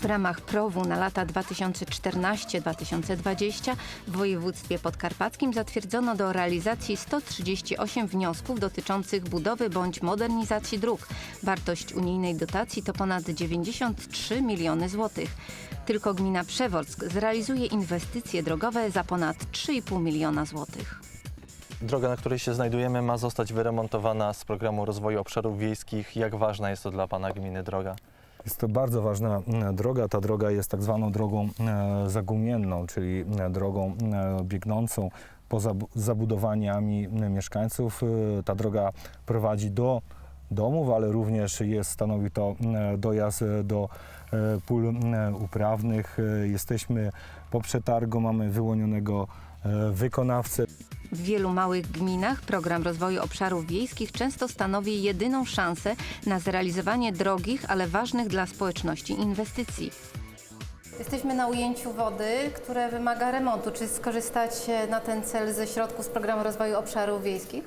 W ramach PROW-u na lata 2014-2020 w województwie podkarpackim zatwierdzono do realizacji 138 wniosków dotyczących budowy bądź modernizacji dróg. Wartość unijnej dotacji to ponad 93 miliony złotych. Tylko gmina Przeworsk zrealizuje inwestycje drogowe za ponad 3,5 miliona złotych. Droga, na której się znajdujemy, ma zostać wyremontowana z programu rozwoju obszarów wiejskich. Jak ważna jest to dla Pana gminy droga? Jest to bardzo ważna mm, droga. Ta droga jest tak zwaną drogą e, zagumienną, czyli e, drogą e, biegnącą poza bu- zabudowaniami mieszkańców. E, Ta droga prowadzi do domów, ale również jest, stanowi to dojazd e, do e, pól uprawnych. E, Jesteśmy po przetargu, mamy wyłonionego e, wykonawcę. W wielu małych gminach program rozwoju obszarów wiejskich często stanowi jedyną szansę na zrealizowanie drogich, ale ważnych dla społeczności inwestycji. Jesteśmy na ujęciu wody, które wymaga remontu. Czy skorzystać na ten cel ze środków z programu rozwoju obszarów wiejskich?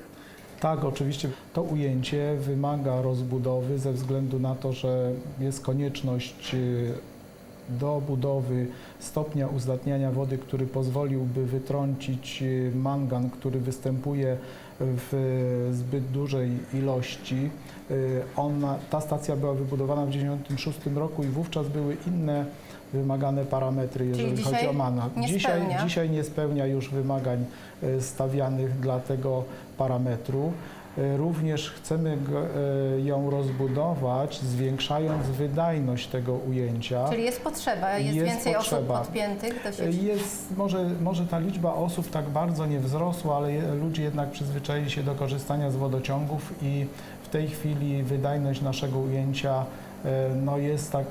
Tak, oczywiście to ujęcie wymaga rozbudowy ze względu na to, że jest konieczność y, do budowy stopnia uzdatniania wody, który pozwoliłby wytrącić y, mangan, który występuje w zbyt dużej ilości. Y, Ona, ta stacja była wybudowana w 1996 roku i wówczas były inne wymagane parametry, jeżeli chodzi o mangan. dzisiaj, dzisiaj nie spełnia już wymagań e, stawianych dla tego parametru. E, Również chcemy e, ją rozbudować, zwiększając wydajność tego ujęcia. Czyli jest potrzeba, jest, Jest więcej potrzeba. osób podpiętych do E, sieci. Jest, może, może ta liczba osób tak bardzo nie wzrosła, ale ludzie jednak przyzwyczaili się do korzystania z wodociągów i w tej chwili wydajność naszego ujęcia e, no jest tak,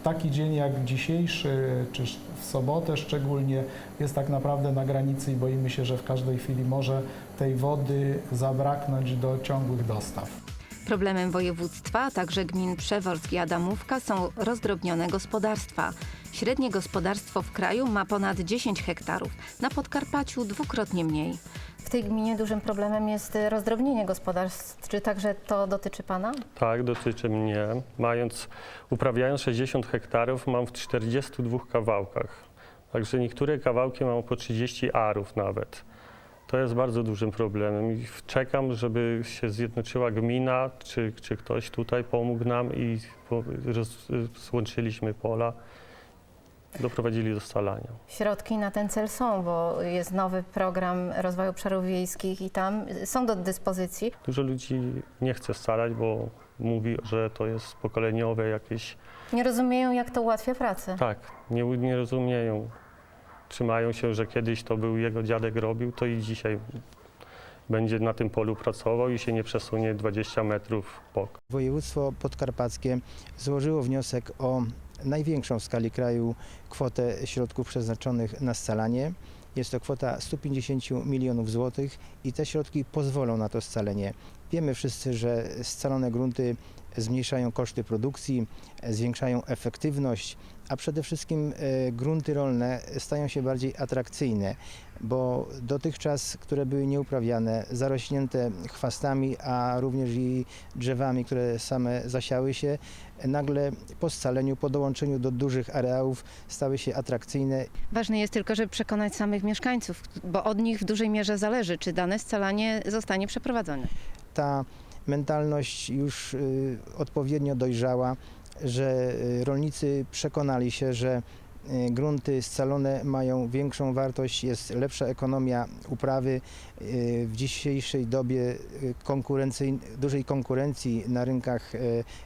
w taki dzień jak dzisiejszy, czy w sobotę szczególnie, jest tak naprawdę na granicy i boimy się, że w każdej chwili może tej wody zabraknąć do ciągłych dostaw. Problemem województwa, a także gmin Przeworsk i Adamówka są rozdrobnione gospodarstwa. Średnie gospodarstwo w kraju ma ponad 10 hektarów, na Podkarpaciu dwukrotnie mniej. W tej gminie dużym problemem jest rozdrobnienie gospodarstw. Czy także to dotyczy Pana? Tak, dotyczy mnie. Mając, uprawiając 60 hektarów, mam w 42 kawałkach. Także niektóre kawałki mam po 30 arów nawet. To jest bardzo dużym problemem i czekam, żeby się zjednoczyła gmina, czy, czy ktoś tutaj pomógł nam i po- roz, złączyliśmy pola, doprowadzili do scalania. Środki na ten cel są, bo jest nowy program rozwoju obszarów wiejskich i tam są do dyspozycji. Dużo ludzi nie chce scalać, bo mówi, że to jest pokoleniowe jakieś Nie rozumieją, jak to ułatwia pracę. Tak, nie, nie rozumieją. Trzymają się, że kiedyś to był jego dziadek robił, to i dzisiaj będzie na tym polu pracował i się nie przesunie 20 metrów w bok. Województwo podkarpackie złożyło wniosek o największą w skali kraju kwotę środków przeznaczonych na scalanie. Jest to kwota 150 milionów złotych i te środki pozwolą na to scalenie. Wiemy wszyscy, że scalone grunty zmniejszają koszty produkcji, zwiększają efektywność, a przede wszystkim e, grunty rolne stają się bardziej atrakcyjne, bo dotychczas, które były nieuprawiane, zarośnięte chwastami, a również i drzewami, które same zasiały się, nagle po scaleniu, po dołączeniu do dużych areałów stały się atrakcyjne Ważne jest tylko, żeby przekonać samych mieszkańców, bo od nich w dużej mierze zależy, czy dane scalanie zostanie przeprowadzone. ta mentalność już y, odpowiednio dojrzała, że y, rolnicy przekonali się, że y, grunty scalone mają większą wartość, jest lepsza ekonomia uprawy. Y, W dzisiejszej dobie konkurencyjn- dużej konkurencji na rynkach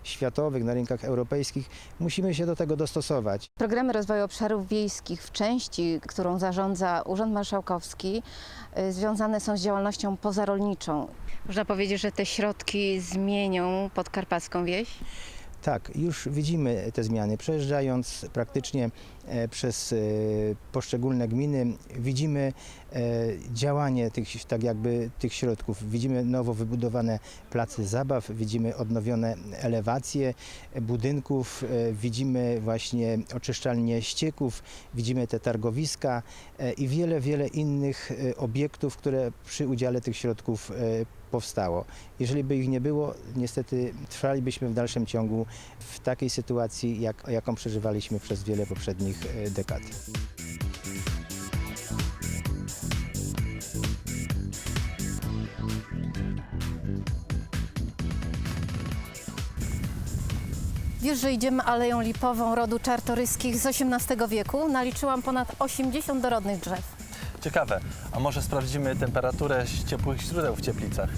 światowych, na rynkach europejskich, musimy się do tego dostosować. Programy rozwoju obszarów wiejskich w części, którą zarządza Urząd Marszałkowski, związane są z działalnością pozarolniczą. Można powiedzieć, że te środki zmienią podkarpacką wieś? Tak, już widzimy te zmiany. Przejeżdżając praktycznie przez e, poszczególne gminy, widzimy e, działanie tych, tak jakby tych środków. Widzimy nowo wybudowane place zabaw, widzimy odnowione elewacje budynków, e, widzimy właśnie oczyszczalnie ścieków, widzimy te targowiska e, i wiele, wiele innych e, obiektów, które przy udziale tych środków e, powstało. Jeżeli by ich nie było, niestety trwalibyśmy w dalszym ciągu w takiej sytuacji, jak, jaką przeżywaliśmy przez wiele poprzednich e, dekad. Wiesz, że idziemy Aleją Lipową rodu czartoryskich z XVIII wieku? Naliczyłam ponad 80 dorodnych drzew. Ciekawe, a może sprawdzimy temperaturę ciepłych źródeł w Cieplicach?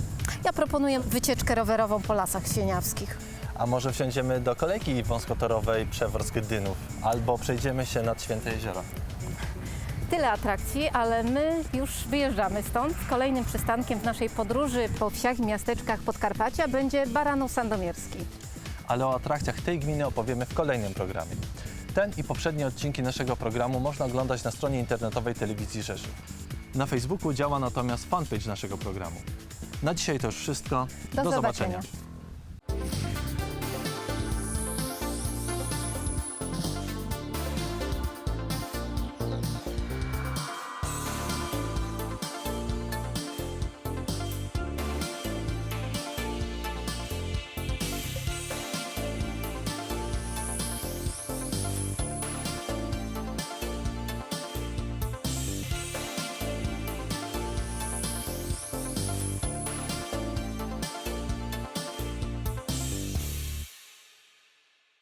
Ja proponuję wycieczkę rowerową po lasach sieniawskich. A może wsiądziemy do kolejki wąskotorowej Przeworsk Dynów? Albo przejdziemy się nad Święte Jezioro? Tyle atrakcji, ale my już wyjeżdżamy stąd. Kolejnym przystankiem w naszej podróży po wsiach i miasteczkach Podkarpacia będzie Baranów Sandomierski. Ale o atrakcjach tej gminy opowiemy w kolejnym programie. Ten i poprzednie odcinki naszego programu można oglądać na stronie internetowej Telewizji Rzeszów. Na Facebooku działa natomiast fanpage naszego programu. Na dzisiaj to już wszystko. Do zobaczenia.